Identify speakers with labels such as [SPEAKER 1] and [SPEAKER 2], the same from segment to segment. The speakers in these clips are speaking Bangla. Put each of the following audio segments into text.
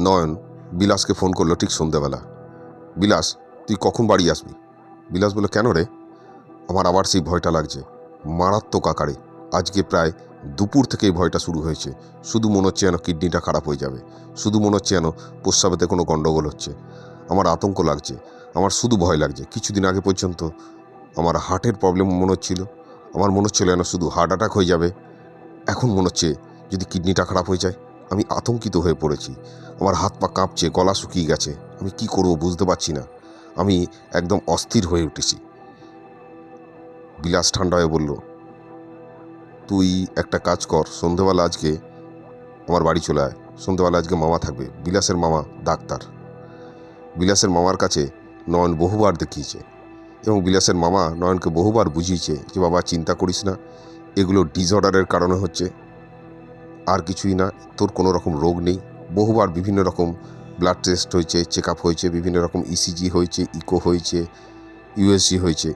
[SPEAKER 1] নয়ন বিলাসকে ফোন করল ঠিক সন্ধেবেলা। বিলাস, তুই কখন বাড়ি আসবি? বিলাস বলল, কেন রে? আমার আবার সেই ভয়টা লাগছে। মারাত্মক আকারে। আজকে প্রায় দুপুর থেকে এই ভয়টা শুরু হয়েছে। শুধু মনে হচ্ছে যেন কিডনিটা খারাপ হয়ে যাবে। শুধু মনে হচ্ছে যেন প্রস্রাবেতে কোনো গণ্ডগোল হচ্ছে। আমার আতঙ্ক লাগছে। আমার শুধু ভয় লাগছে। কিছুদিন আগে পর্যন্ত আমার হার্টের প্রবলেম মনে হচ্ছিল। আমার মনে হচ্ছিল যেন শুধু হার্ট অ্যাটাক হয়ে যাবে। এখন মনে হচ্ছে যদি কিডনিটা খারাপ হয়ে যায়। আমি আতঙ্কিত হয়ে পড়েছি। আমার হাত পা কাঁপছে, গলা শুকিয়ে গেছে। আমি কি করব বুঝতে পারছি না। আমি একদম অস্থির হয়ে উঠেছি। বিলাস ঠান্ডা হয়ে বলল, তুই একটা কাজ কর, সন্ধেবেলা আজকে আমার বাড়ি চলে আয়। সন্ধেবেলা আজকে মামা থাকবে, বিলাসের মামা ডাক্তার। বিলাসের মামার কাছে নয়ন বহুবার দেখিয়েছে এবং বিলাসের মামা নয়নকে বহুবার বুঝিয়েছে যে, বাবা, চিন্তা করিস না। এগুলো ডিসঅর্ডারের কারণে হচ্ছে। আর কিছুই না, তোর কোনো রকম রোগ নেই। বহুবার বিভিন্ন রকম ব্লাড টেস্ট হয়েছে চেক আপ হয়েছে, বিভিন্ন রকম ইসিজি হয়েছে ইকো হয়েছে ইউএসজি হয়েছে।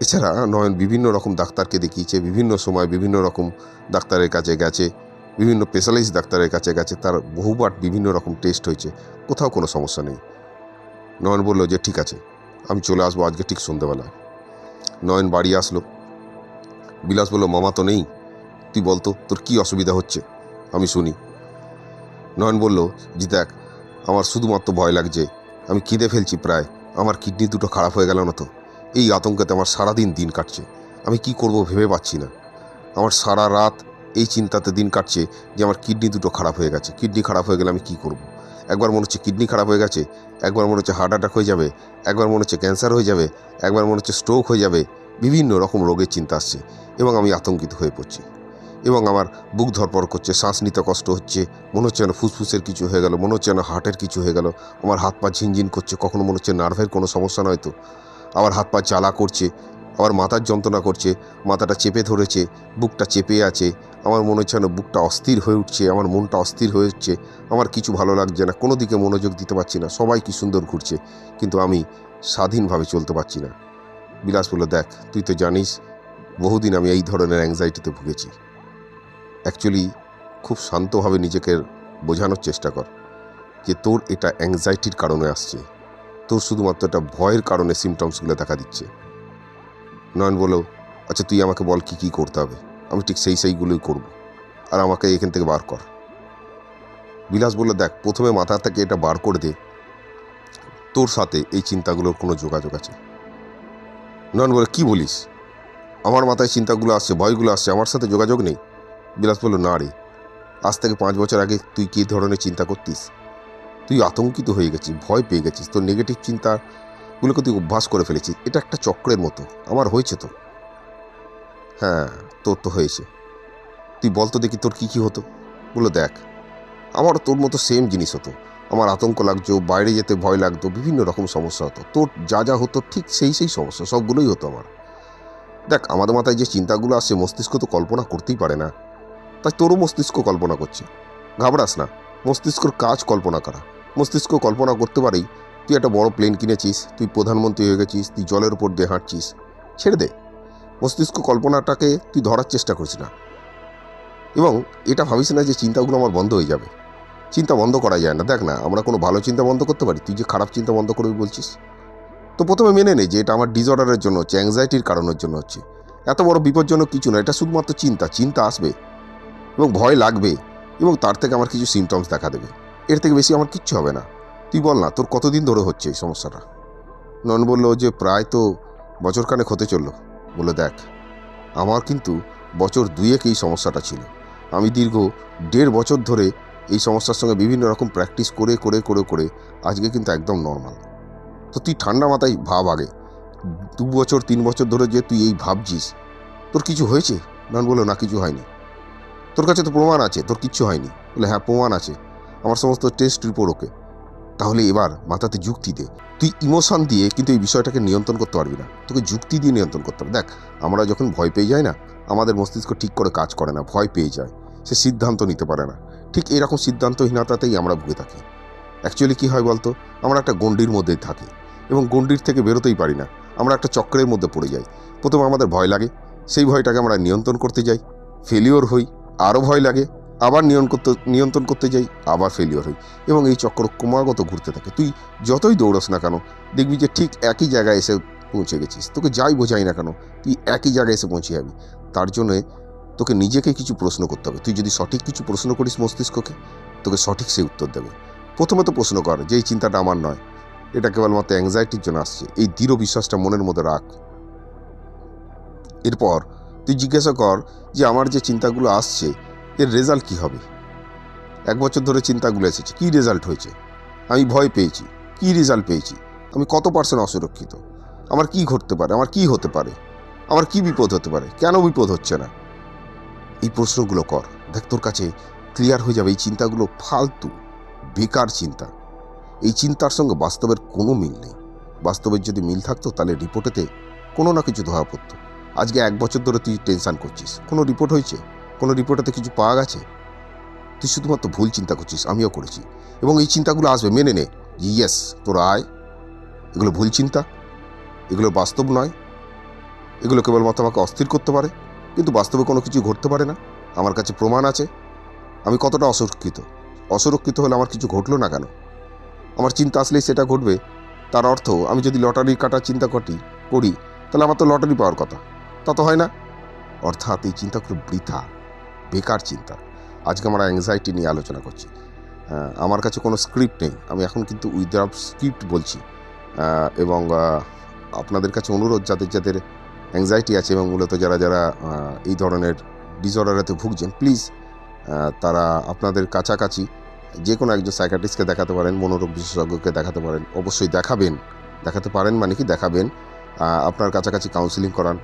[SPEAKER 1] এছাড়া নয়ন বিভিন্ন রকম ডাক্তারকে দেখিয়েছে, বিভিন্ন সময় বিভিন্ন রকম ডাক্তারের কাছে গেছে, বিভিন্ন স্পেশালিস্ট ডাক্তারের কাছে গেছে, তার বহুবার বিভিন্ন রকম টেস্ট হয়েছে, কোথাও কোনো সমস্যা নেই। নয়ন বলল যে, ঠিক আছে, আমি চলে আসব আজকে ঠিক সন্ধ্যেবেলা নয়ন বাড়ি আসলো। বিলাস বলল, মামা তো নেই। তুই বলতো তোর কি অসুবিধা হচ্ছে? আমি শুনি। নয়ন বলল যে দেখ, আমার শুধুমাত্র ভয় লাগছে। আমি খিদে ফেলছি প্রায়। আমার কিডনি দুটো খারাপ হয়ে গেল না তো? এই আতঙ্কেতে আমার সারাদিন দিন কাটছে। আমি কি করব ভেবে পাচ্ছি না। আমার সারা রাত এই চিন্তাতে দিন কাটছে যে আমার কিডনি দুটো খারাপ হয়ে গেছে। কিডনি খারাপ হয়ে গেলে আমি কি করব। একবার মনে হচ্ছে কিডনি খারাপ হয়ে গেছে, একবার মনে হচ্ছে হার্ট অ্যাটাক হয়ে যাবে, একবার মনে হচ্ছে ক্যান্সার হয়ে যাবে, একবার মনে হচ্ছে স্ট্রোক হয়ে যাবে। বিভিন্ন রকম রোগের চিন্তা আসছে এবং আমি আতঙ্কিত হয়ে পড়ছি। এবং আমার বুক ধরপর করছে, শ্বাস নিতে কষ্ট হচ্ছে, মনে হচ্ছে যেন ফুসফুসের কিছু হয়ে গেল, মনে হচ্ছে যেন হার্টের কিছু হয়ে গেল, আমার হাত পা ঝিনঝিন করছে, কখনো মনে হচ্ছে নার্ভের কোনো সমস্যা নয় তো। আবার হাত পা জ্বালা করছে আবার মাথার যন্ত্রণা করছে, মাথাটা চেপে ধরেছে, বুকটা চেপে আছে, আমার মনে হচ্ছে যেন বুকটা অস্থির হয়ে উঠছে, আমার মনটা অস্থির হয়ে উঠছে, আমার কিছু ভালো লাগছে না, কোনো দিকে মনোযোগ দিতে পারছি না, সবাই কি সুন্দর ঘুরছে, কিন্তু আমি স্বাধীনভাবে চলতে পারছি না। বিলাস বলল দেখ, তুই তো জানিস, বহুদিন আমি এই ধরনের অ্যাংজাইটিতে ভুগেছি। অ্যাকচুয়ালি খুব শান্তভাবে নিজেকে বোঝানোর চেষ্টা কর যে তোর এটা অ্যাংজাইটির কারণে আসছে। তোর শুধুমাত্র এটা ভয়ের কারণে সিমটমসগুলো দেখা দিচ্ছে। নয়ন বলো আচ্ছা তুই আমাকে বল কি কি করতে হবে? আমি ঠিক সেই সেইগুলোই করব। আর আমাকে এখান থেকে বার কর। বিলাস বলল, দেখ, প্রথমে মাথা থেকে এটা বার করে দে। তোর সাথে এই চিন্তাগুলোর কোনো যোগাযোগ আছে? নয়ন বলে কি বলিস? আমার মাথায় চিন্তাগুলো আসছে, ভয়গুলো আসছে, আমার সাথে যোগাযোগ নেই? বিলাস বলল, না রে, আজ থেকে পাঁচ বছর আগে তুই কী ধরনের চিন্তা করতিস? তুই আতঙ্কিত হয়ে গেছিস, ভয় পেয়ে গেছিস, তোর নেগেটিভ চিন্তাগুলোকে তুই অভ্যাস করে ফেলেছিস। এটা একটা চক্রের মতো, আমার হয়েছে তো। হ্যাঁ তোর তো হয়েছে। তুই বলতো দেখি তোর কী কী হতো? বলো দেখ, আমারও তোর মতো সেম জিনিস হতো। আমার আতঙ্ক লাগতো, বাইরে যেতে ভয় লাগতো, বিভিন্ন রকম সমস্যা হতো। তোর যা যা হতো ঠিক সেই সেই সমস্যা, সবগুলোই হতো আমার। দেখ, আমাদের মাথায় যে চিন্তাগুলো আসছে মস্তিষ্ক তো কল্পনা করতেই পারে না। তাই তোরও মস্তিষ্ক কল্পনা করছে। ঘাবড়াস না, মস্তিষ্কর কাজ কল্পনা করা। মস্তিষ্ক কল্পনা করতে পারেই তুই একটা বড় প্লেন কিনেছিস, তুই প্রধানমন্ত্রী হয়ে গেছিস, তুই জলের উপর দিয়ে হাঁটছিস। ছেড়ে দে। মস্তিষ্ক কল্পনাটাকে তুই ধরার চেষ্টা করিস না। এবং এটা ভাবিস না যে চিন্তাগুলো আমার বন্ধ হয়ে যাবে। চিন্তা বন্ধ করা যায় না। দেখ না, আমরা কোনো ভালো চিন্তা বন্ধ করতে পারি, তুই যে খারাপ চিন্তা বন্ধ করবি বলছিস। তো প্রথমে মেনে নে যে এটা আমার ডিসঅর্ডারের জন্য হচ্ছে অ্যাংজাইটির কারণের জন্য হচ্ছে। এত বড় বিপজ্জনক কিছু না, এটা শুধুমাত্র চিন্তা। চিন্তা আসবে। এবং ভয় লাগবে এবং তার থেকে আমার কিছু সিমটমস দেখা দেবে। এর থেকে বেশি আমার কিচ্ছু হবে না। তুই বল না, তোর কতদিন ধরে হচ্ছে এই সমস্যাটা? নন বলল যে প্রায় তো বছরখানেক হতে চলল। বলে দেখ, আমার কিন্তু বছর দুয়েক এই সমস্যাটা ছিল। আমি দীর্ঘ দেড় বছর ধরে এই সমস্যার সঙ্গে বিভিন্ন রকম প্র্যাকটিস করে করে করে করে আজকে কিন্তু একদম নর্মাল তো তুই ঠান্ডা মাথায় ভাব আগে। দু বছর, তিন বছর ধরে যে তুই এই ভাবছিস, তোর কিছু হয়েছে? নন বলল, না, কিছু হয়নি। তোর কাছে তো প্রমাণ আছে, তোর কিচ্ছু হয়নি। বলে হ্যাঁ প্রমাণ আছে। আমার সমস্ত টেস্ট রিপোর্ট ওকে। তাহলে এবার মাথাতে যুক্তি দে। তুই ইমোশন দিয়ে কিন্তু এই বিষয়টাকে নিয়ন্ত্রণ করতে পারবি না। তোকে যুক্তি দিয়ে নিয়ন্ত্রণ করতে হবে। দেখ, আমরা যখন ভয় পেয়ে যাই না, আমাদের মস্তিষ্ক ঠিক করে কাজ করে না, ভয় পেয়ে যায়। সে সিদ্ধান্ত নিতে পারে না। ঠিক এরকম সিদ্ধান্তহীনতাতেই আমরা ভুগে থাকি। অ্যাকচুয়ালি কী হয় বলতো? আমরা একটা গণ্ডির মধ্যেই থাকি। এবং গণ্ডির থেকে বেরোতেই পারি না। আমরা একটা চক্রের মধ্যে পড়ে যাই। প্রথমে আমাদের ভয় লাগে। সেই ভয়টাকে আমরা নিয়ন্ত্রণ করতে যাই। ফেলিওর হই। আরও ভয় লাগে। আবার নিয়ন্ত্রণ করতে নিয়ন্ত্রণ করতে যাই, আবার ফেলিওর হই। এবং এই চক্র ক্রমাগত ঘুরতে থাকে। তুই যতই দৌড়স না কেন, দেখবি যে ঠিক একই জায়গায় এসে পৌঁছে গেছিস। তোকে যাই বোঝাই না কেন, তুই একই জায়গায় এসে পৌঁছে যাবি। তার জন্যে তোকে নিজেকে কিছু প্রশ্ন করতে হবে। তুই যদি সঠিক কিছু প্রশ্ন করিস মস্তিষ্ককে, তোকে সঠিক সে উত্তর দেবে। প্রথমে তো প্রশ্ন কর যে, এই চিন্তাটা আমার নয়। এটা কেবলমাত্র অ্যাংজাইটির জন্য আসছে। এই দৃঢ় বিশ্বাসটা মনের মধ্যে রাখ। এরপর তুই জিজ্ঞাসা কর যে আমার যে চিন্তাগুলো আসছে, এর রেজাল্ট কি হবে? এক বছর ধরে চিন্তাগুলো এসেছে, কী রেজাল্ট হয়েছে? আমি ভয় পেয়েছি, কী রেজাল্ট পেয়েছি? আমি কত পার্সেন্ট অসুরক্ষিত? আমার কি ঘটতে পারে? আমার কি হতে পারে? আমার কি বিপদ হতে পারে? কেন বিপদ হচ্ছে না? এই প্রশ্নগুলো কর, দেখ তোর কাছে ক্লিয়ার হয়ে যাবে। এই চিন্তাগুলো ফালতু, বেকার চিন্তা। এই চিন্তার সঙ্গে বাস্তবের কোনো মিল নেই। বাস্তবের যদি মিল থাকতো, তাহলে রিপোর্টেতে কোনো না কিছু ধরা পড়তো। আজকে এক বছর ধরে তুই টেনশান করছিস। কোনো রিপোর্ট হয়েছে? কোনো রিপোর্টেতে কিছু পাওয়া গেছে? তুই শুধুমাত্র ভুল চিন্তা করছিস, আমিও করেছি। এবং এই চিন্তাগুলো আসবে, মেনে নে। যে ইয়েস তোর আয়। এগুলো ভুল চিন্তা। এগুলো বাস্তব নয়। এগুলো কেবলমাত্র আমাকে অস্থির করতে পারে। কিন্তু বাস্তবে কোনো কিছু ঘটতে পারে না। আমার কাছে প্রমাণ আছে। আমি কতটা অসুরক্ষিত? অসুরক্ষিত হলে আমার কিছু ঘটলো না কেন? আমার চিন্তা আসলেই সেটা ঘটবে। তার অর্থ, আমি যদি লটারি কাটার চিন্তা করি করি, তাহলে আমার তো লটারি পাওয়ার কথা। তা তো হয় না। অর্থাৎ এই চিন্তা খুব বৃথা বেকার চিন্তা। আজকে আমরা অ্যাংজাইটি নিয়ে আলোচনা করছি। আহ, আমার কাছে কোনো স্ক্রিপ্ট নেই। আমি এখন কিন্তু উইদাউট স্ক্রিপ্ট বলছি। এবং আপনাদের কাছে অনুরোধ যাদের যাদের অ্যাংজাইটি আছে এবং মূলত যারা যারা এই ধরনের ডিসঅর্ডারেতে ভুগছেন প্লিজ তারা আপনাদের কাছাকাছি যে কোনো একজন সাইকাটিস্টকে দেখাতে পারেন মনোরোগ বিশেষজ্ঞকে দেখাতে পারেন। অবশ্যই দেখাবেন। দেখাতে পারেন মানে কি? দেখাবেন। আপনার কাছাকাছি কাউন্সিলিং করান।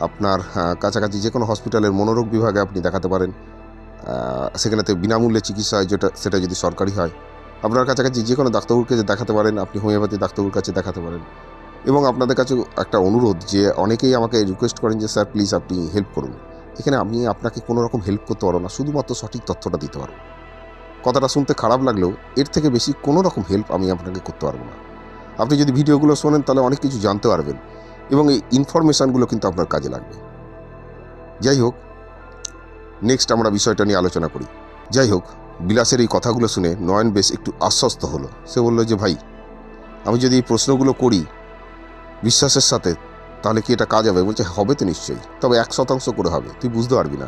[SPEAKER 1] আপনার কাছাকাছি যে কোনো হসপিটালের মনোরোগ বিভাগে আপনি দেখাতে পারেন। সেখানেতে বিনামূল্যে চিকিৎসা হয় যেটা, সেটা যদি সরকারি হয়। আপনার কাছাকাছি যে কোনো ডাক্তারবাবুকে যে দেখাতে পারেন, আপনি হোমিওপ্যাথি ডাক্তারবাবুর কাছে দেখাতে পারেন। এবং আপনাদের কাছে একটা অনুরোধ যে, অনেকেই আমাকে রিকোয়েস্ট করেন যে, স্যার প্লিজ আপনি হেল্প করুন। এখানে আমি আপনাকে কোনো রকম হেল্প করতে পারব না, শুধুমাত্র সঠিক তথ্যটা দিতে পারব। কথাটা শুনতে খারাপ লাগলেও এর থেকে বেশি কোনো রকম হেল্প আমি আপনাকে করতে পারব না। আপনি যদি ভিডিওগুলো শোনেন, তাহলে অনেক কিছু জানতে পারবেন। এবং এই ইনফরমেশানগুলো কিন্তু আপনার কাজে লাগবে। যাই হোক নেক্সট আমরা বিষয়টা নিয়ে আলোচনা করি। যাই হোক, বিলাসের এই কথাগুলো শুনে নয়ন বেশ একটু আশ্বস্ত হলো। সে বলল যে, ভাই, আমি যদি এই প্রশ্নগুলো করি বিশ্বাসের সাথে, তাহলে কি এটা কাজ হবে? বলছে, হবে তো নিশ্চয়ই। তবে এক শতাংশ করে হবে। তুই বুঝতে পারবি না।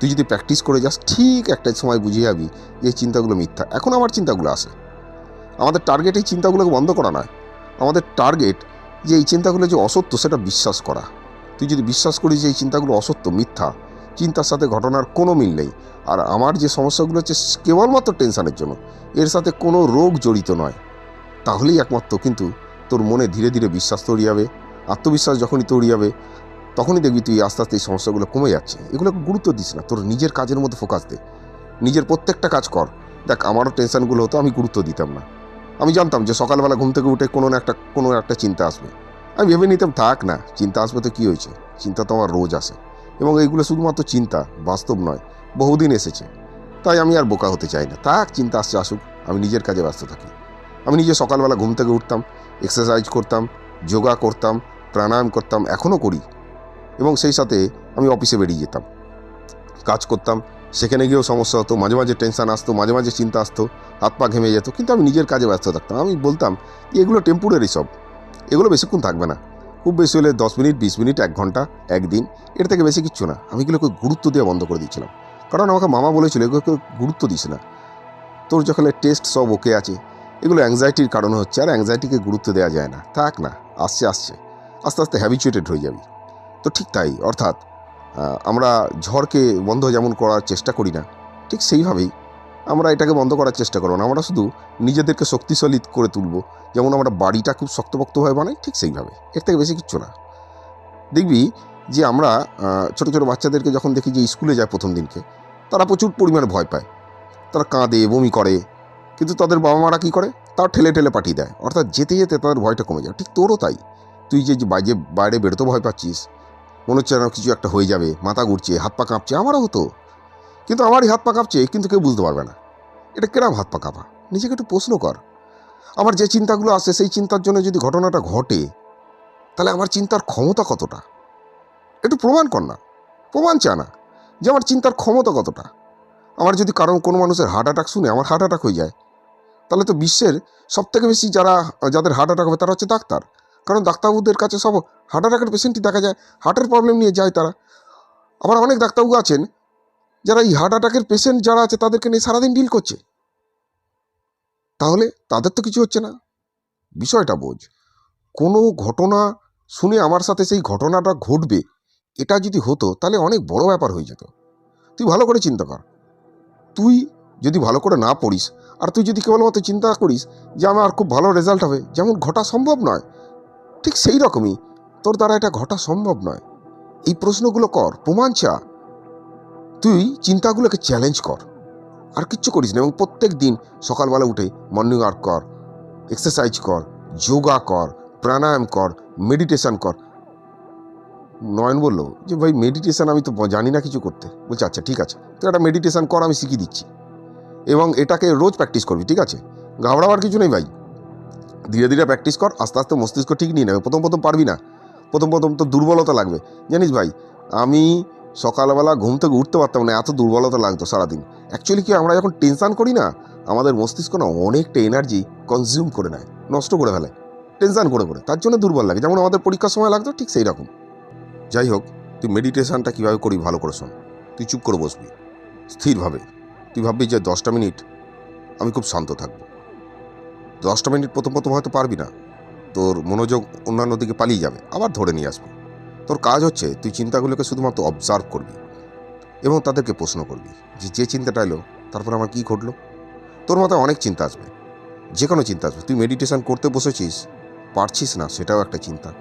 [SPEAKER 1] তুই যদি প্র্যাকটিস করে যাস, ঠিক একটা সময় বুঝে যাবি যে, এই চিন্তাগুলো মিথ্যা। এখন আমার চিন্তাগুলো আসে আমাদের টার্গেট এই চিন্তাগুলোকে বন্ধ করা নয়। আমাদের টার্গেট যে এই চিন্তাগুলো যে অসত্য, সেটা বিশ্বাস করা। তুই যদি বিশ্বাস করিস যে এই চিন্তাগুলো অসত্য, মিথ্যা, চিন্তার সাথে ঘটনার কোনো মিল নেই। আর আমার যে সমস্যাগুলো হচ্ছে কেবলমাত্র টেনশানের জন্য। এর সাথে কোনো রোগ জড়িত নয়। তাহলেই একমাত্র কিন্তু তোর মনে ধীরে ধীরে বিশ্বাস তৈরি হবে, আত্মবিশ্বাস যখনই তৈরি হবে, তখনই দেখবি তুই আস্তে আস্তে এই সমস্যাগুলো কমে যাচ্ছে। এগুলোকে গুরুত্ব দিস না, তোর নিজের কাজের মধ্যে ফোকাস দে। নিজের প্রত্যেকটা কাজ কর। দেখ, আমারও টেনশানগুলো হতো, আমি গুরুত্ব দিতাম না। আমি জানতাম যে সকালবেলা ঘুম থেকে উঠে কোনো না একটা, কোনো একটা চিন্তা আসবে। আমি ভেবে নিতাম, থাক না, চিন্তা আসবে তো কী হয়েছে? চিন্তা তো আমার রোজ আসে। এবং এইগুলো শুধুমাত্র চিন্তা, বাস্তব নয়, বহুদিন এসেছে। তাই আমি আর বোকা হতে চাই না। থাক, চিন্তা আসছে, আসুক, আমি নিজের কাজে ব্যস্ত থাকি। আমি নিজে সকালবেলা ঘুম থেকে উঠতাম এক্সারসাইজ করতাম, যোগা করতাম, প্রাণায়াম করতাম এখনও করি। এবং সেই সাথে আমি অফিসে বেরিয়ে যেতাম। কাজ করতাম সেখানে গিয়েও সমস্যা হতো, মাঝে মাঝে টেনশান আসতো, মাঝে মাঝে চিন্তা আসতো, হাত পা ঘেমে যেত, কিন্তু আমি নিজের কাজে ব্যস্ত থাকতাম। আমি বলতাম এগুলো টেম্পোরারি সব, এগুলো বেশিক্ষণ থাকবে না। খুব বেশি হলে দশ মিনিট, বিশ মিনিট, এক ঘণ্টা, একদিন, এর থেকে বেশি কিচ্ছু না। আমি এগুলোকে গুরুত্ব দেওয়া বন্ধ করে দিয়েছিলাম। কারণ আমাকে মামা বলেছিল, এগুলোকে গুরুত্ব দিস না। তোর যখন টেস্ট সব ওকে আছে, এগুলো অ্যাংজাইটির কারণে হচ্ছে, আর অ্যাংজাইটিকে গুরুত্ব দেওয়া যায় না। থাক না, আসছে আসছে। আস্তে আস্তে হ্যাবিচুয়েটেড হয়ে যাবি। তো ঠিক তাই, অর্থাৎ আমরা ঝড়কে বন্ধ যেমন করার চেষ্টা করি না, ঠিক সেইভাবেই আমরা এটাকে বন্ধ করার চেষ্টা করব না। আমরা শুধু নিজেদেরকে শক্তিশালী করে তুলব। যেমন আমরা বাড়িটা খুব শক্তপোক্তভাবে বানাই, ঠিক সেইভাবে। এর থেকে বেশি কিচ্ছু না। দেখবি যে আমরা ছোট ছোট বাচ্চাদেরকে যখন দেখি যে স্কুলে যায় প্রথম দিনকে, তারা প্রচুর পরিমাণে ভয় পায়। তারা কাঁদে, বমি করে, কিন্তু তাদের বাবা মারা কী করে? তাও ঠেলে ঠেলে পাঠিয়ে দেয়। অর্থাৎ যেতে যেতে তাদের ভয়টা কমে যায়। ঠিক তোরও তাই। তুই যে যে বাইরে বাইরে বেরোতে ভয় পাচ্ছিস মনে হচ্ছে যেন কিছু একটা হয়ে যাবে, মাথা ঘুরছে, হাত পা কাঁপছে, আমারও হতো। কিন্তু আমারই হাত পা কাঁপছে, কিন্তু কেউ বুঝতে পারবে না। এটা কেরাম হাত পা কাঁপা? নিজেকে একটু প্রশ্ন কর। আমার যে চিন্তাগুলো আসে সেই চিন্তার জন্য যদি ঘটনাটা ঘটে, তাহলে আমার চিন্তার ক্ষমতা কতটা? একটু প্রমাণ কর না। প্রমাণ চা না যে আমার চিন্তার ক্ষমতা কতটা। আমার যদি কারণ কোনো মানুষের হার্ট অ্যাটাক শুনে আমার হার্ট অ্যাটাক হয়ে যায়, তাহলে তো বিশ্বের সব থেকে বেশি যারা, যাদের হার্ট অ্যাটাক হবে, তারা হচ্ছে ডাক্তার। কারণ ডাক্তারবাবুদের কাছে সব হার্ট অ্যাটাকের পেশেন্টই দেখা যায় হার্টের প্রবলেম নিয়ে যায় তারা। আবার অনেক ডাক্তারবাবু আছেন, যারা এই হার্ট অ্যাটাকের পেশেন্ট যারা আছে, তাদেরকে নিয়ে সারাদিন ডিল করছে। তাহলে তাদের তো কিছু হচ্ছে না। বিষয়টা বোঝ, কোনো ঘটনা শুনে আমার সাথে সেই ঘটনাটা ঘটবে, এটা যদি হতো, তাহলে অনেক বড় ব্যাপার হয়ে যেত। তুই ভালো করে চিন্তা কর। তুই যদি ভালো করে না পড়িস, আর তুই যদি কেবলমাত্র চিন্তা করিস যে আমার খুব ভালো রেজাল্ট হবে, যেমন ঘটা সম্ভব নয় ঠিক সেই রকমই। তোর দ্বারা এটা ঘটা সম্ভব নয়। এই প্রশ্নগুলো কর, প্রমাণ চা। তুই চিন্তাগুলোকে চ্যালেঞ্জ কর। আর কিচ্ছু করিস না এবং প্রত্যেক দিন সকালবেলা উঠে মর্নিং ওয়ার্ক কর এক্সারসাইজ কর যোগা কর, প্রাণায়াম কর মেডিটেশন কর। নয়ন বলল, যে ভাই মেডিটেশন আমি তো জানি না কিছু করতে। বলছে আচ্ছা ঠিক আছে। তুই একটা মেডিটেশন কর, আমি শিখিয়ে দিচ্ছি। এবং এটাকে রোজ প্র্যাকটিস করবি, ঠিক আছে? ঘাবড়াবার কিছু নেই ভাই। ধীরে ধীরে প্র্যাকটিস কর, আস্তে আস্তে মস্তিষ্ক ঠিক নিয়ে নেবে। প্রথম প্রথম পারবি না। প্রথম প্রথম তো দুর্বলতা লাগবে। জানিস ভাই, আমি সকালবেলা ঘুম থেকে উঠতে পারতাম না, এত দুর্বলতা লাগতো সারাদিন। অ্যাকচুয়ালি কি আমরা যখন টেনশান করি না, আমাদের মস্তিষ্ক না অনেকটা এনার্জি কনজিউম করে নেয়, নষ্ট করে ফেলে টেনশান করে করে। তার জন্য দুর্বল লাগে। যেমন আমাদের পরীক্ষার সময় লাগতো, ঠিক সেই রকম। যাই হোক, তুই মেডিটেশনটা কীভাবে করি ভালো করে শোন। তুই চুপ করে বসবি। স্থিরভাবে। তুই ভাববি যে দশটা মিনিট আমি খুব শান্ত থাকব। দশটা মিনিট প্রথম প্রথম হয়তো পারবি না। তোর মনোযোগ অন্যান্য দিকে পালিয়ে যাবে। আবার ধরে নিয়ে আসবি। তোর কাজ হচ্ছে তুই চিন্তাগুলোকে শুধুমাত্র অবজার্ভ করবি এবং তাদেরকে প্রশ্ন করবি যে যে চিন্তাটা এলো, তারপর আমার কী ঘটলো? তোর মাথায় অনেক চিন্তা আসবে। যে কোনো চিন্তা আসবে। তুই মেডিটেশন করতে বসেছিস, পারছিস না, সেটাও একটা চিন্তা।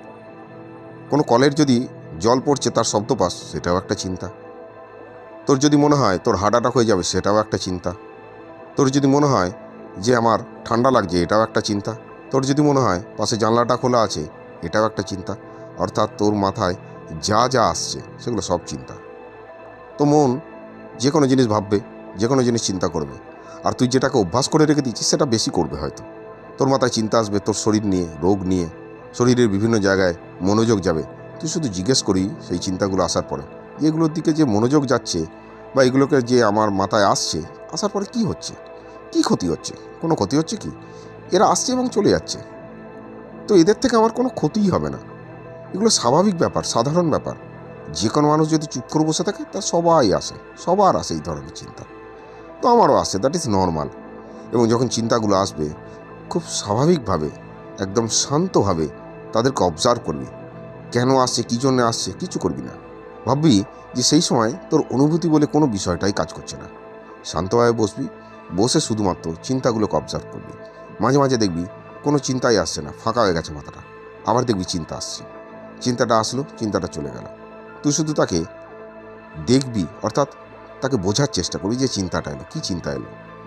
[SPEAKER 1] কোনো কলের যদি জল পড়ছে, তার শব্দ পাস, সেটাও একটা চিন্তা। তোর যদি মনে হয় তোর অ্যাটাক হয়ে যাবে, সেটাও একটা চিন্তা। তোর যদি মনে হয় যে আমার ঠান্ডা লাগছে, এটাও একটা চিন্তা। তোর যদি মনে হয় পাশে জানলাটা খোলা আছে, এটাও একটা চিন্তা। অর্থাৎ তোর মাথায় যা যা আসছে, সেগুলো সব চিন্তা। তো মন যে কোনো জিনিস ভাববে, যে কোনো জিনিস চিন্তা করবে। আর তুই যেটাকে অভ্যাস করে রেখে দিচ্ছিস সেটা বেশি করবে হয়তো। তোর মাথায় চিন্তা আসবে, তোর শরীর নিয়ে, রোগ নিয়ে। শরীরের বিভিন্ন জায়গায় মনোযোগ যাবে। তুই শুধু জিজ্ঞেস করি সেই চিন্তাগুলো আসার পরে, এগুলোর দিকে যে মনোযোগ যাচ্ছে বা এগুলোকে যে আমার মাথায় আসছে, আসার পরে কি হচ্ছে? কি ক্ষতি হচ্ছে? কোনো ক্ষতি হচ্ছে কি? এরা আসছে এবং চলে যাচ্ছে। তো এদের থেকে আমার কোনো ক্ষতিই হবে না। এগুলো স্বাভাবিক ব্যাপার, সাধারণ ব্যাপার। যে কোনো মানুষ যদি চুপ করে বসে থাকে, তা সবাই আসে। সবার আসে এই ধরনের চিন্তা। তো আমারও আসে দ্যাট ইজ নর্মাল এবং যখন চিন্তাগুলো আসবে, খুব স্বাভাবিকভাবে, একদম শান্তভাবে তাদেরকে অবজার্ভ করবি। কেন আসছে, কী জন্য আসছে, কিছু করবি না। ভাববি যে সেই সময় তোর অনুভূতি বলে কোনো বিষয়টাই কাজ করছে না। শান্তভাবে বসবি বসে শুধুমাত্র চিন্তাগুলোকে অবজার্ভ করবি। মাঝে মাঝে দেখবি কোনো চিন্তাই আসছে না, ফাঁকা হয়ে গেছে মাথাটা। আবার দেখবি চিন্তা আসছে। চিন্তাটা আসলো, চিন্তাটা চলে গেল। তুই শুধু তাকে দেখবি, অর্থাৎ তাকে বোঝার চেষ্টা করবি যে চিন্তাটা এলো, কী চিন্তা এলো।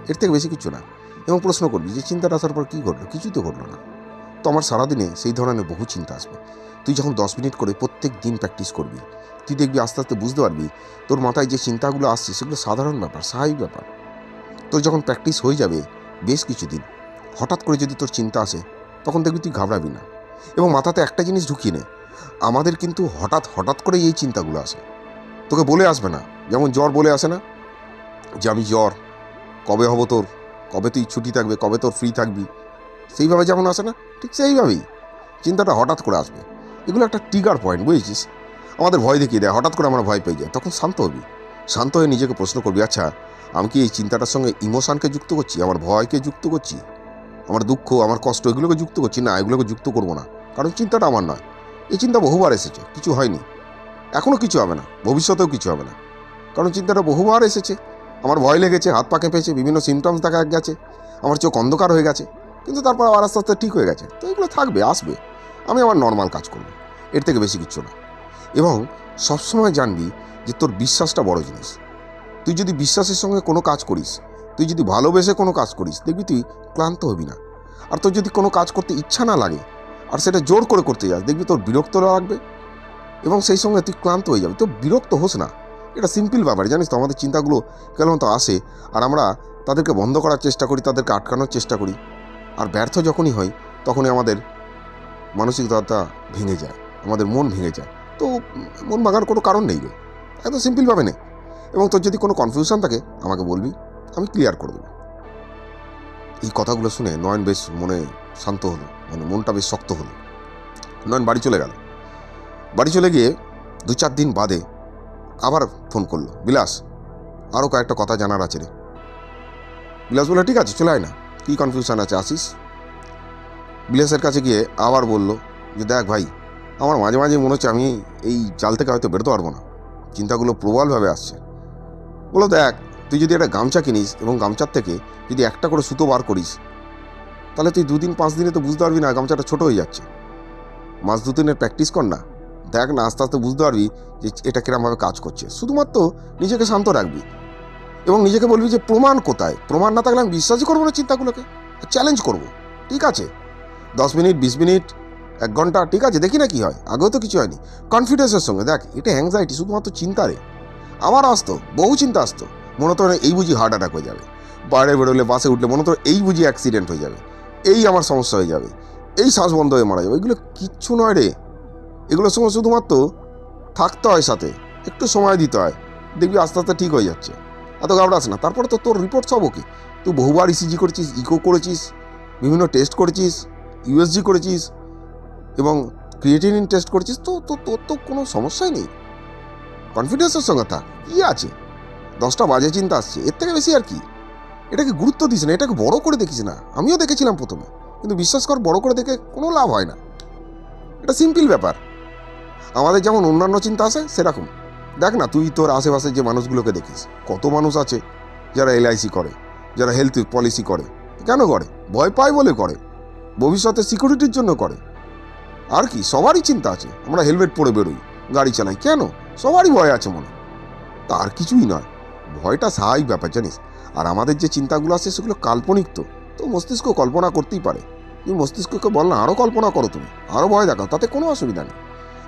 [SPEAKER 1] এর থেকে বেশি কিছু না। এবং প্রশ্ন করবি যে চিন্তাটা আসার পর কী ঘটলো? কিছুই তো ঘটলো না। তো আমার সারাদিনে সেই ধরনের বহু চিন্তা আসবে। তুই যখন দশ মিনিট করে প্রত্যেক দিন প্র্যাকটিস করবি, তুই দেখবি আস্তে আস্তে বুঝতে পারবি তোর মাথায় যে চিন্তাগুলো আসছে সেগুলো সাধারণ ব্যাপার, স্বাভাবিক ব্যাপার। তোর যখন প্র্যাকটিস হয়ে যাবে বেশ কিছুদিন, হঠাৎ করে যদি তোর চিন্তা আসে, তখন দেখবি তুই ঘাবড়াবি না। এবং মাথাতে একটা জিনিস ঢুকিয়ে নে, আমাদের কিন্তু হঠাৎ হঠাৎ করে এই চিন্তাগুলো আসে। তোকে বলে আসবে না, যেমন জ্বর বলে আসে না? যে আমি জ্বর, কবে হব তোর? কবে তুই ছুটি থাকবে? কবে তোর ফ্রি থাকবি? সেইভাবে যেমন আসে না, ঠিক সেইভাবেই। চিন্তাটা হঠাৎ করে আসবে। এগুলো একটা ট্রিগার পয়েন্ট বুঝেছিস? আমাদের ভয় দেখিয়ে দেয়, হঠাৎ করে আমরা ভয় পেয়ে যাই, তখন শান্ত হবি। শান্ত হয়ে নিজেকে প্রশ্ন করবি আচ্ছা আমি কি এই চিন্তাটার সঙ্গে ইমোশানকে যুক্ত করছি? আমার ভয়কে যুক্ত করছি? আমার দুঃখ, আমার কষ্ট, এগুলোকে যুক্ত করছি? না, এগুলোকে যুক্ত করব না। কারণ চিন্তাটা আমার নয়। এই চিন্তা বহুবার এসেছে, কিছু হয়নি। এখনও কিছু হবে না, ভবিষ্যতেও কিছু হবে না। কারণ চিন্তাটা বহুবার এসেছে। আমার ভয় লেগেছে, হাত পা কেঁপেছে, বিভিন্ন সিমটমস দেখা গেছে। আমার চোখ অন্ধকার হয়ে গেছে। কিন্তু তারপর আবার আস্তে আস্তে ঠিক হয়ে গেছে। তো এগুলো থাকবে, আসবে। আমি আমার নর্মাল কাজ করব। এর থেকে বেশি কিছু না। এবং সবসময় জানবি যে তোর বিশ্বাসটা বড় জিনিস। তুই যদি বিশ্বাসের সঙ্গে কোনো কাজ করিস, তুই যদি ভালোবেসে কোনো কাজ করিস, দেখবি তুই ক্লান্ত হবি না। আর তোর যদি কোনো কাজ করতে ইচ্ছা না লাগে, আর সেটা জোর করে করতে যাস, দেখবি তোর বিরক্ত লাগবে। এবং সেই সঙ্গে তুই ক্লান্ত হয়ে যাবে। তো বিরক্ত হোস না। এটা সিম্পল ব্যাপার, জানিস তো? আমাদের চিন্তাগুলো কেন তো আসে। আর আমরা তাদেরকে বন্ধ করার চেষ্টা করি, তাদেরকে আটকানোর চেষ্টা করি। আর ব্যর্থ যখনই হয়, তখনই আমাদের মানসিকতা ভেঙে যায়, আমাদের মন ভেঙে যায়। তো মন ভাঙার কোনো কারণ নেই রে। একদম সিম্পলভাবে নে। এবং তোর যদি কোনো কনফিউশন থাকে, আমাকে বলবি, আমি ক্লিয়ার করে দেবো। এই কথাগুলো শুনে নয়ন বেশ মনে শান্ত হলো মানে মনটা বেশ শক্ত হলো। নয়ন বাড়ি চলে গেল। বাড়ি চলে গিয়ে দু চার দিন বাদে আবার ফোন করল, বিলাস আরও কয়েকটা কথা জানার আছে রে। বিলাস বলে ঠিক আছে, চলে আয় না। কী কনফিউশন আছে, আসিস? বিলাসের কাছে গিয়ে আবার বলল যে, দেখ ভাই, আমার মাঝে মাঝে মনে হচ্ছে আমি এই জাল থেকে হয়তো বেরোতে পারব না। চিন্তাগুলো প্রবলভাবে আসছে। বলো দেখ, তুই যদি একটা গামছা কিনিস এবং গামছার থেকে যদি একটা করে সুতো বার করিস, তাহলে তুই দুদিন, পাঁচ দিনে তো বুঝতে পারবি না গামছাটা ছোট হয়ে যাচ্ছে। মাস দু দিনের প্র্যাকটিস কর না। দেখ না, আস্তে আস্তে বুঝতে পারবি যে এটা কিরমভাবে কাজ করছে। শুধুমাত্র নিজেকে শান্ত রাখবি এবং নিজেকে বলবি যে প্রমাণ কোথায়? প্রমাণ না থাকলে আমি বিশ্বাসই করব না চিন্তাগুলোকে। চ্যালেঞ্জ করব। ঠিক আছে? দশ মিনিট, বিশ মিনিট এক ঘণ্টা, ঠিক আছে, দেখি না কি হয়। আগেও তো কিছু হয়নি। কনফিডেন্সের সঙ্গে, দেখ, এটা অ্যাংজাইটি শুধুমাত্র চিন্তা রে। আমার আসতো, বহু চিন্তা আসতো। মনে তো এই বুঝি হার্ট অ্যাটাক হয়ে যাবে। বাইরে বেরোলে, বাসে উঠলে, মনে তো এই বুঝি অ্যাক্সিডেন্ট হয়ে যাবে। এই আমার সমস্যা হয়ে যাবে। এই শ্বাস বন্ধ হয়ে মারা যাবে। এগুলো কিচ্ছু নয় রে। এগুলোর সঙ্গে শুধুমাত্র থাকতে হয় সাথে। একটু সময় দিতে হয়। দেখবি আস্তে আস্তে ঠিক হয়ে যাচ্ছে। এত ঘাবড়াস না। তারপরে তো তোর রিপোর্ট সব ওকে। তুই বহুবার ইসিজি করেছিস ইকো করেছিস, বিভিন্ন টেস্ট করেছিস ইউএসজি করেছিস এবং ক্রিয়েটিনিন টেস্ট করেছিস তো তো তোর তো কোনো সমস্যাই নেই। কনফিডেন্সের সঙ্গে থাক কী আছে। দশটা বাজে চিন্তা আসছে, এর থেকে বেশি আর কি? এটাকে গুরুত্ব দিস না, এটাকে বড় করে দেখিস না। আমিও দেখেছিলাম প্রথমে, কিন্তু বিশ্বাস কর, বড় করে দেখে কোনো লাভ হয় না। এটা সিম্পল ব্যাপার। আমাদের যেমন অন্যান্য চিন্তা আসে, সেরকম। দেখ না, তুই তোর আশেপাশে যে মানুষগুলোকে দেখিস, কত মানুষ আছে যারা এলআইসি করে, যারা হেলথ পলিসি করে। কেন করে? ভয় পায় বলে করে। ভবিষ্যতে সিকিউরিটির জন্য করে। আর কি, সবারই চিন্তা আছে। আমরা হেলমেট পরে বেরোই, গাড়ি চালাই। কেন? সবারই ভয় আছে মনে তার কিছুই নয়। ভয়টা স্বাভাবিক ব্যাপার, জানিস? আর আমাদের যে চিন্তাগুলো আছে, সেগুলো কাল্পনিক তো। তো মস্তিষ্ক কল্পনা করতেই পারে। তুমি মস্তিষ্ককে বল না আরও কল্পনা করো তুমি। আরও ভয় দেখাও, তাতে কোনো অসুবিধা নেই।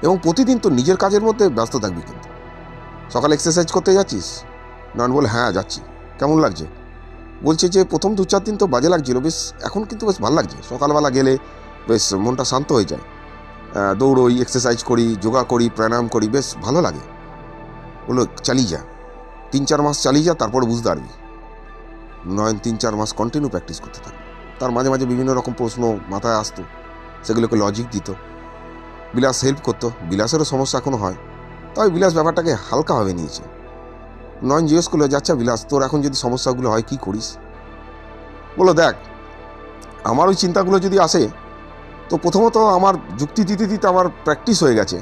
[SPEAKER 1] এবং প্রতিদিন তো নিজের কাজের মধ্যে ব্যস্ত থাকবি কিন্তু। সকালে এক্সারসাইজ করতে যাচ্ছিস? নন বলে হ্যাঁ যাচ্ছি। কেমন লাগছে? বলছে যে, প্রথম দু চার দিন তো বাজে লাগছিল, বেশ। এখন কিন্তু বেশ ভালো লাগছে। সকালবেলা গেলে বেশ মনটা শান্ত হয়ে যায়। দৌড়োই এক্সারসাইজ করি, যোগা করি, প্রাণায়াম করি, বেশ ভালো লাগে। বলল, চালিয়ে যা। তিন চার মাস চালিয়ে যা, তারপর বুঝতে পারবি। নয়ন, তিন চার মাস কন্টিনিউ প্র্যাকটিস করতে থাকে। তার মাঝে মাঝে বিভিন্ন রকম প্রশ্ন মাথায় আসতো, সেগুলোকে লজিক দিত। বিলাস হেল্প করতো, বিলাসেরও সমস্যা এখনও হয়, তবে বিলাস ব্যাপারটাকে হালকাভাবে নিয়েছে। নয়ন জিজ্ঞেস করল যাচ্ছা বিলাস, তোর এখন যদি সমস্যাগুলো হয়, কি করিস? বলো দেখ, আমার ওই চিন্তাগুলো যদি আসে তো প্রথমত আমার যুক্তি দিতে দিতে আমার প্র্যাকটিস হয়ে গেছে।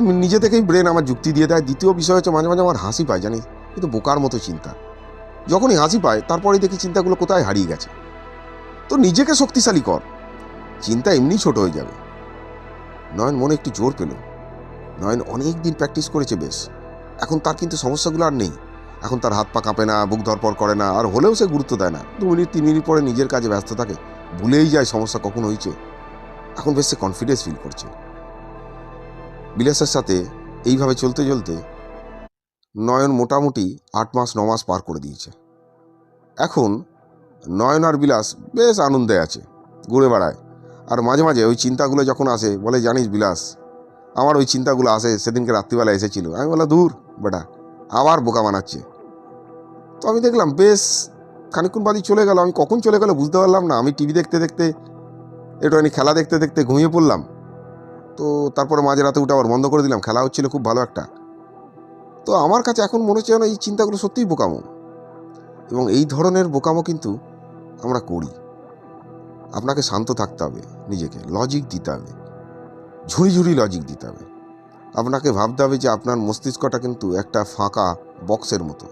[SPEAKER 1] নিজে থেকেই ব্রেন আমার যুক্তি দিয়ে দেয়। দ্বিতীয় বিষয় হচ্ছে মাঝে মাঝে আমার হাসি পায়, জানিস? কিন্তু বোকার মতো চিন্তা। যখনই হাসি পায়, তারপরেই দেখি চিন্তাগুলো কোথায় হারিয়ে গেছে। তো নিজেকে শক্তিশালী কর। চিন্তা এমনি ছোট হয়ে যাবে। নয়ন মনে একটু জোর পেল। নয়ন অনেক দিন প্র্যাকটিস করেছে বেশ। এখন তার কিন্তু সমস্যাগুলো আর নেই। এখন তার হাত পা কাঁপে না, বুক ধরপর করে না, আর হলেও সে গুরুত্ব দেয় না। দু মিনিট, তিন মিনিট পরে নিজের কাজে ব্যস্ত থাকে। ভুলেই যায় সমস্যা কখন হয়েছে। এখন বেশ সে কনফিডেন্স ফিল করছে। বিলাসের সাথে এইভাবে চলতে চলতে নয়ন মোটামুটি আট মাস, ন মাস পার করে দিয়েছে। এখন নয়ন আর বিলাস বেশ আনন্দে আছে, ঘুরে বেড়ায়। আর মাঝে মাঝে ওই চিন্তাগুলো যখন আসে, বলে, জানিস বিলাস, আমার ওই চিন্তাগুলো আসে, সেদিনকে রাত্রিবেলা এসেছিল। আমি বললাম, দূর, বেটা, আবার বোকা বানাচ্ছে। তো আমি দেখলাম, বেশ খানিক্ষণ বাদই চলে গেল। আমি কখন চলে গেল বুঝতে পারলাম না। আমি টিভি দেখতে দেখতে একটুখানি খেলা দেখতে দেখতে ঘুমিয়ে পড়লাম। তো তারপরে মাঝে রাতে উঠে আবার বন্ধ করে দিলাম। খেলা হচ্ছিল খুব ভালো একটা। তো আমার কাছে এখন মনে হচ্ছে যেন এই চিন্তাগুলো সত্যিই বোকামো। এবং এই ধরনের বোকামো কিন্তু আমরা করি। আপনাকে শান্ত থাকতে হবে নিজেকে। লজিক দিতে হবে। ঝুড়ি ঝুড়ি লজিক দিতে হবে। আপনাকে ভাবতে হবে যে আপনার মস্তিষ্কটা কিন্তু একটা ফাঁকা বক্সের মতো।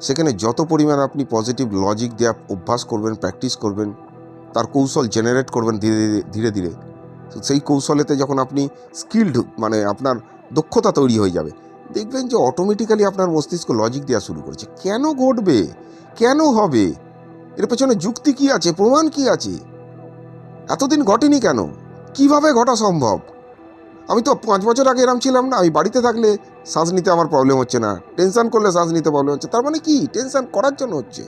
[SPEAKER 1] সেখানে যত পরিমাণ আপনি পজিটিভ লজিক দেওয়া অভ্যাস করবেন প্র্যাকটিস করবেন তার কৌশল জেনারেট করবেন ধীরে ধীরে ধীরে। ধীরে সেই কৌশলেতে যখন আপনি স্কিল্ড মানে আপনার দক্ষতা তৈরি হয়ে যাবে, দেখবেন যে অটোমেটিক্যালি আপনার মস্তিষ্ক লজিক দেওয়া শুরু করেছে। কেন ঘটবে? কেন হবে? এর পেছনে যুক্তি কি আছে? প্রমাণ কি আছে? এতদিন ঘটেনি কেন? কীভাবে ঘটা সম্ভব? আমি তো পাঁচ বছর আগে এরম ছিলাম না, আমি বাড়িতে থাকলে শ্বাস নিতে আমার প্রবলেম হচ্ছে না। টেনশন করলে শ্বাস নিতে প্রবলেম হচ্ছে। তার মানে কি? টেনশন করার জন্য হচ্ছে।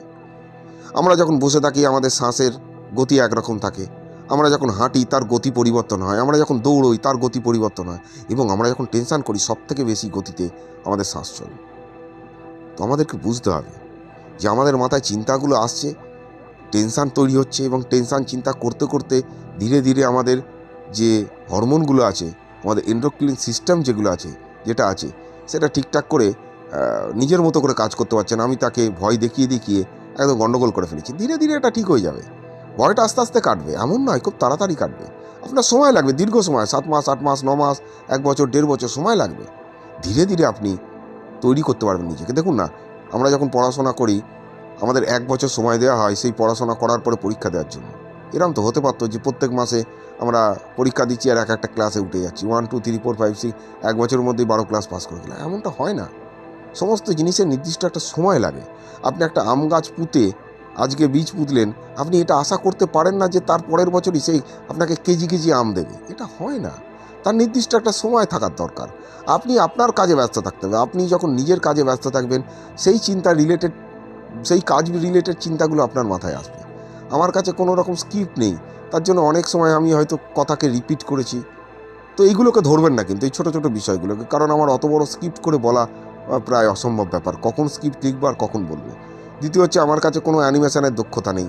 [SPEAKER 1] আমরা যখন বসে থাকি, আমাদের শ্বাসের গতি একরকম থাকে। আমরা যখন হাঁটি, তার গতি পরিবর্তন হয়। আমরা যখন দৌড়ই, তার গতি পরিবর্তন হয়। এবং আমরা যখন টেনশন করি সব থেকে বেশি গতিতে আমাদের শ্বাস চলে। তো আমাদেরকে বুঝতে হবে যে, আমাদের মাথায় চিন্তাগুলো আসছে টেনশান তৈরি হচ্ছে এবং টেনশান চিন্তা করতে করতে ধীরে ধীরে আমাদের যে হরমোনগুলো আছে, আমাদের এন্ড্রোক্লিন সিস্টেম যেগুলো আছে, যেটা আছে, সেটা ঠিকঠাক করে নিজের মতো করে কাজ করতে পারছে না। আমি তাকে ভয় দেখিয়ে দেখিয়ে একদম গণ্ডগোল করে ফেলেছি। ধীরে ধীরে এটা ঠিক হয়ে যাবে। ভয়টা আস্তে আস্তে কাটবে, এমন নয়, খুব তাড়াতাড়ি কাটবে। আপনার সময় লাগবে, দীর্ঘ সময়, সাত মাস, আট মাস, ন মাস, এক বছর, দেড় বছর সময় লাগবে। ধীরে ধীরে আপনি তৈরি করতে পারবেন নিজেকে। দেখুন না, আমরা যখন পড়াশোনা করি, আমাদের এক বছর সময় দেওয়া হয় সেই পড়াশোনা করার পরে পরীক্ষা দেওয়ার জন্য। এরকম তো হতে পারতো যে প্রত্যেক মাসে আমরা পরীক্ষা দিচ্ছি আর এক একটা ক্লাসে উঠে যাচ্ছি। One two three four five six এক বছরের মধ্যেই বারো ক্লাস পাস করে গেলাম। এমনটা হয় না। সমস্ত জিনিসের নির্দিষ্ট একটা সময় লাগে। আপনি একটা আম গাছ পুঁতে আজকে বীজ পুঁতলেন, আপনি এটা আশা করতে পারেন না যে তার পরের বছরই সেই আপনাকে কেজি কেজি আম দেবে। এটা হয় না। তার নির্দিষ্ট একটা সময় থাকার দরকার। আপনি আপনার কাজে ব্যস্ত থাকতে হবে। আপনি যখন নিজের কাজে ব্যস্ত থাকবেন, সেই চিন্তা রিলেটেড সেই কাজ রিলেটেড চিন্তাগুলো আপনার মাথায় আসবে। আমার কাছে কোনো রকম স্ক্রিপ্ট নেই। তার জন্য অনেক সময় আমি হয়তো কথাকে রিপিট করেছি। তো এইগুলোকে ধরবেন না কিন্তু, এই ছোটো ছোটো বিষয়গুলোকে। কারণ আমার অত বড় স্ক্রিপ্ট করে বলা প্রায় অসম্ভব ব্যাপার। কখন স্ক্রিপ্ট লিখব আর কখন বলব? দ্বিতীয় হচ্ছে আমার কাছে কোনো অ্যানিমেশনের দক্ষতা নেই।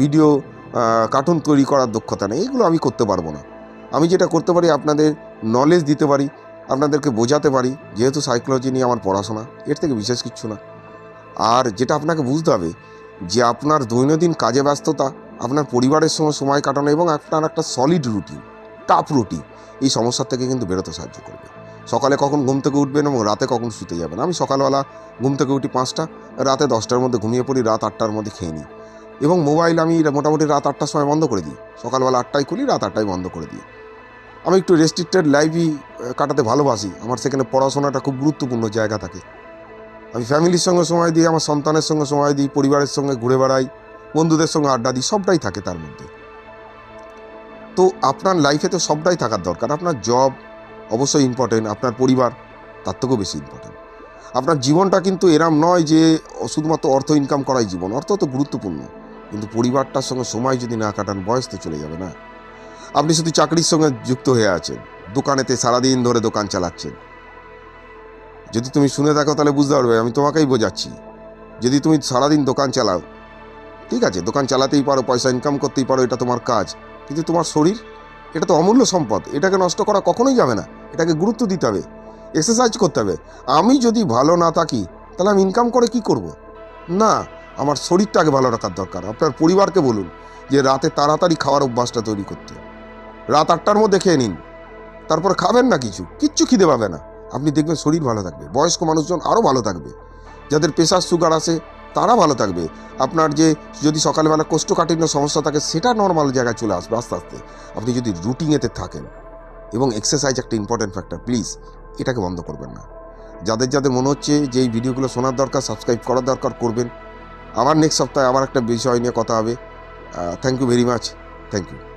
[SPEAKER 1] ভিডিও কার্টুন তৈরি করার দক্ষতা নেই। এগুলো আমি করতে পারব না। আমি যেটা করতে পারি, আপনাদের নলেজ দিতে পারি, আপনাদেরকে বোঝাতে পারি, যেহেতু সাইকোলজি নিয়ে আমার পড়াশোনা, এর থেকে বিশেষ কিছু না। আর যেটা আপনাকে বুঝতে হবে, যে আপনার দৈনন্দিন কাজে ব্যস্ততা, আপনার পরিবারের সঙ্গে সময় কাটানো এবং আপনার একটা সলিড রুটিন টাফ রুটিন এই সমস্যার থেকে কিন্তু বেরোতে সাহায্য করবে। সকালে কখন ঘুম থেকে উঠবেন এবং রাতে কখন শুতে যাবেন? আমি সকালবেলা ঘুম থেকে উঠি পাঁচটা, রাতে দশটার মধ্যে ঘুমিয়ে পড়ি, রাত আটটার মধ্যে খেয়ে নিই। এবং মোবাইল আমি মোটামুটি রাত আটটার সময় বন্ধ করে দিই। সকালবেলা আটটায় খুলি, রাত আটটায় বন্ধ করে দিই। আমি একটু রেস্ট্রিক্টেড লাইফই কাটাতে ভালোবাসি। আমার সেখানে পড়াশোনাটা খুব গুরুত্বপূর্ণ জায়গা থাকে। আমি ফ্যামিলির সঙ্গে সময় দিই, আমার সন্তানের সঙ্গে সময় দিই, পরিবারের সঙ্গে ঘুরে বেড়াই, বন্ধুদের সঙ্গে আড্ডা দিই, সবটাই থাকে তার মধ্যে। তো আপনার লাইফে তো সবটাই থাকার দরকার। আপনার জব অবশ্যই ইম্পর্টেন্ট আপনার পরিবার, তার থেকেও বেশি ইম্পর্টেন্ট আপনার জীবনটা কিন্তু এরম নয় যে শুধুমাত্র অর্থ ইনকাম করাই জীবন। অর্থ তো গুরুত্বপূর্ণ। কিন্তু পরিবারটার সঙ্গে সময় যদি না কাটান, বয়স তো চলে যাবে না। আপনি শুধু চাকরির সঙ্গে যুক্ত হয়ে আছেন। দোকানেতে সারাদিন ধরে দোকান চালাচ্ছেন। যদি তুমি শুনে থাকো তাহলে বুঝতে পারবে, আমি তোমাকেই বোঝাচ্ছি। যদি তুমি সারাদিন দোকান চালাও, ঠিক আছে, দোকান চালাতেই পারো, পয়সা ইনকাম করতেই পারো, এটা তোমার কাজ। কিন্তু তোমার শরীর এটা তো অমূল্য সম্পদ। এটাকে নষ্ট করা কখনোই যাবে না। এটাকে গুরুত্ব দিতে হবে। এক্সারসাইজ করতে হবে। আমি যদি ভালো না থাকি, তাহলে আমি ইনকাম করে কি করব। না, আমার শরীরটাকে ভালো রাখার দরকার। আপনার পরিবারকে বলুন যে রাতে তাড়াতাড়ি খাওয়ার অভ্যাসটা তৈরি করতে। রাত আটটার মধ্যে খেয়ে নিন। তারপর খাবেন না কিছু। কিচ্ছু খিদে পাবে না। আপনি দেখবেন শরীর ভালো থাকবে। বয়স্ক মানুষজন আরও ভালো থাকবে। যাদের প্রেশার সুগার আছে তারা ভালো থাকবে। আপনার যে, যদি সকালবেলা কোষ্ঠকাঠিন্য সমস্যা থাকে, সেটা নর্মাল জায়গায় চলে আসবে আস্তে আস্তে। আপনি যদি রুটিনেতে থাকেন এবং এক্সারসাইজ একটা ইম্পর্ট্যান্ট ফ্যাক্টর প্লিজ এটাকে বন্ধ করবেন না। যাদের যাদের মনে হচ্ছে যে, এই ভিডিওগুলো শোনার দরকার সাবস্ক্রাইব করার দরকার, করবেন। আবার নেক্সট সপ্তাহে আবার একটা বিষয় নিয়ে কথা হবে। Thank you very much thank you